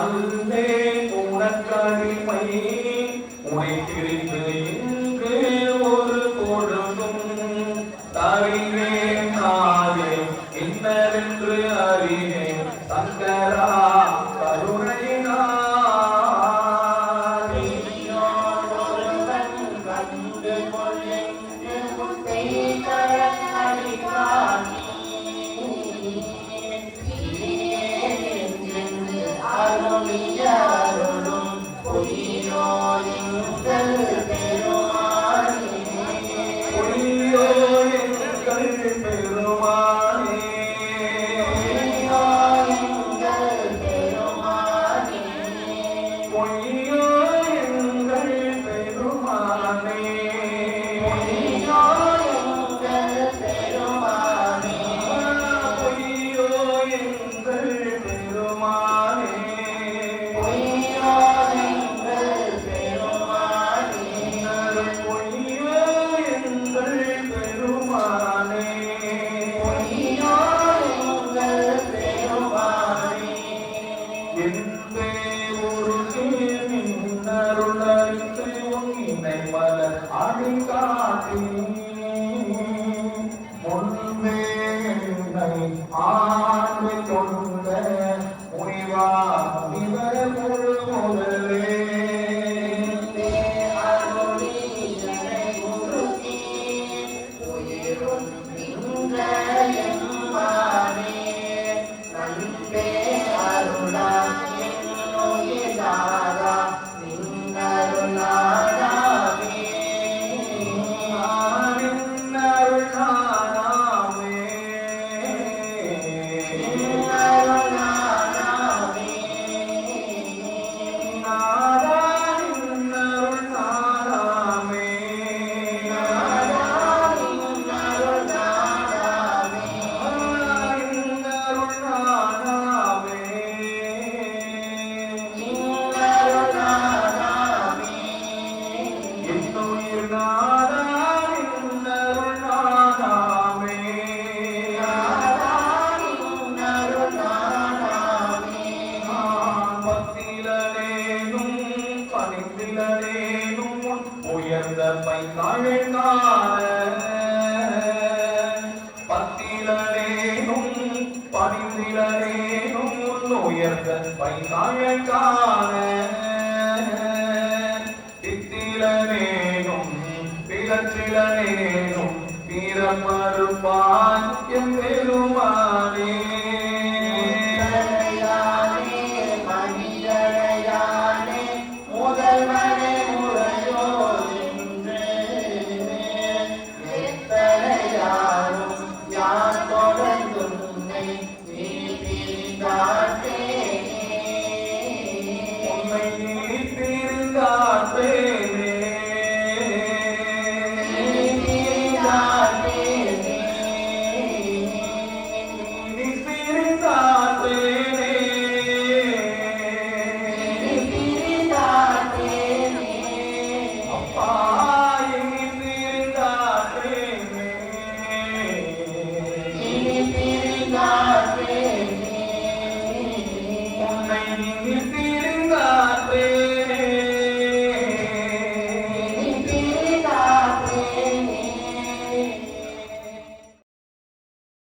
அன்பே உனக்கடிமை உனை பிரிந்து இன்று ஒரு பொழுதும் தவினேன் நாளே இன்னவென்று அறிவேன் சங்கரா கருணைனார் பொய்யாரொடும் பொய்ய ஆடி காட்டி உயர்ந்த பைத்தாழ்ந்தான பத்திலேனும் பதிந்திலேனும் உயர்ந்த பைத்தாழ்கான பித்திலேனும் கற்றிடனேனும் வீரம் மறுப்பான் என் பெருமானே.